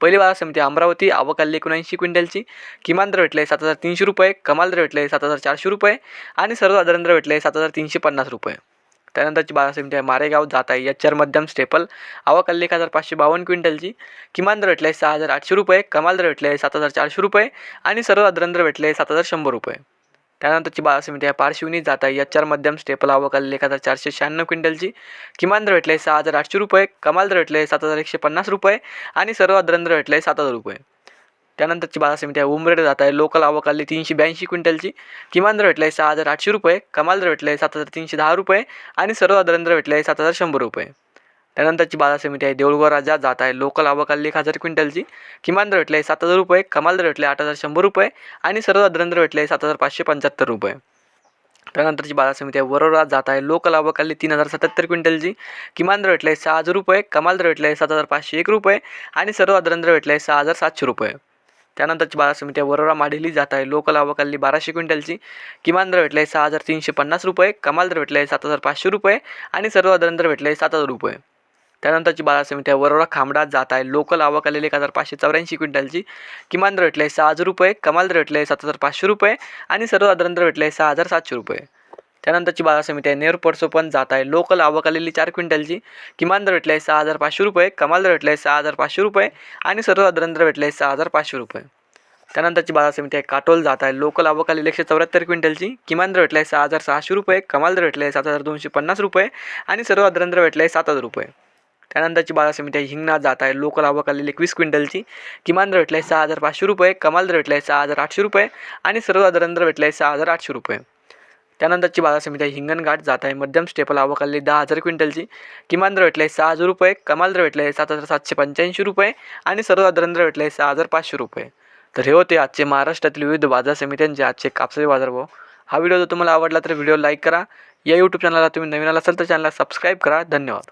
पहिली बाजार समिती अमरावती आवक आली एकोणऐंशी क्विंटलची. किमान दर भेटले सात हजार तीनशे रुपये कमाल दर भेटले सात हजार चारशे रुपये आणि सर्वसाधारण दर भेटले सात हजार तीनशे पन्नास रुपये. त्यानंतरची बाजार समिती आहे मारेगाव जात आहे एच आर मध्यम स्टेपल. आवक एक हजार पाचशे बावन्न क्विंटलची. किमान दर भेटले सहा हजार आठशे रुपये कमाल दर भेटले सात हजार चारशे रुपये आणि सर्वसाधारण दर भेटले सात हजार शंभर रुपये. त्यानंतरची बाजार समिती आहे पारशिवनी जात आहे एच आर मध्यम स्टेपल आवक आलेली एक हजार चारशे शहाण्णव क्विंटलची किमान दर भेटले सहा हजार आठशे रुपये कमाल दर भेटले सात हजार एकशे पन्नास रुपये आणि सर्वात दर भेटले सात हजार रुपये. त्यानंतरची बाजार समिती आहे उमरेड जात आहे. लोकल आवक आली तीनशे ब्याऐंशी क्विंटलची. किमान दर भेटले सहा हजार आठशे रुपये कमाल दर भेटले सात हजार तीनशे दहा रुपये आणि सर्वात दर भेटले सात हजार शंभर रुपये. त्यानंतरची बाजार समिती आहे. देऊळगाव राजा जात आहे. लोकल आवक एक हजार क्विंटलची किमान दर भेटले सात हजार रुपये कमाल दर भेटले आठ हजार शंभर रुपये आणि सर्वसाधारण दर भेटले सात हजार पाचशे पंच्याहत्तर रुपये. त्यानंतरची बाजार समिती आहे. वरोरा जात आहे. लोकल आवक तीन हजार सत्याहत्तर क्विंटलची किमान दर भेटले सहा हजार रुपये कमाल दर भेटले सात हजार पाचशे एक रुपये आणि सर्वसाधारण दर भेटले सहा हजार सातशे रुपये. त्यानंतरची बाजार समिती आहे. वरोरा माडेली जात आहे. लोकल आवक बाराशे क्विंटलची किमान दर भेटले सहा हजार तीनशे पन्नास रुपये कमाल दर भेटले सात हजार पाचशे रुपये आणि सर्वसाधारण दर भेटले सात हजार रुपये. त्यानंतरची बाजार समिती आहे वरोरा खांबडात जात आहे लोकल आवक आलेली एक हजार पाचशे चौऱ्याऐंशी क्विंटलची. किमान दर आहे सहा हजार रुपये कमाल रेटले सात हजार पाचशे रुपये आणि सर्वसाधारण दर आहे सहा हजार सातशे रुपये. त्यानंतरची बाजार समिती आहे नेर परसो पण जात आहे लोकल आवक आलेली चार क्विंटलची. किमान दर आहे सहा हजार पाचशे रुपये कमाल दर आहे सहा हजार पाचशे रुपये आणि सर्वसाधारण दर आहे सहा हजार पाचशे रुपये. त्यानंतरची बाजार समिती आहे काटोल जात आहे लोकल आवक आलेली एकशे चौऱ्याहत्तर क्विंटलची. किमान दर आहे सहा हजार सहाशे रुपये कमाल दर आहे सात हजार दोनशे पन्नास रुपये आणि सर्वसाधारण दर आहे सात हजार रुपये. त्यानंतरची बाजार समिती आहे हिंगणा जात आहे. लोकल आवक आलेली एकवीस क्विंटलची. किमान दर भेटले सहा हजार पाचशे रुपये कमाल दर भेटले सहा हजार आठशे रुपये आणि सर्वसाधारण दर आहे सहा हजार आठशे रुपये. त्यानंतरची बाजार समिती आहे हिंगणघाट जात आहे. मध्यम स्टेपल आवक आलेली दहा हजार क्विंटलची. किमान दर भेटले सहा हजार रुपये कमाल दर भेटले सात हजार सातशे पंच्याऐंशी रुपये आणि सर्वसाधारण दर भेटले सहा हजार पाचशे रुपये. तर हे होते आजचे महाराष्ट्रातील विविध बाजार समित्यांचे आजचे कापसाचे बाजारभाव हा व्हिडिओ जर तुम्हाला आवडला तर व्हिडिओ लाईक करा. या यूट्यूब चॅनलला तुम्ही नवीन आला असाल तर चॅनलला सबस्क्राईब करा. धन्यवाद.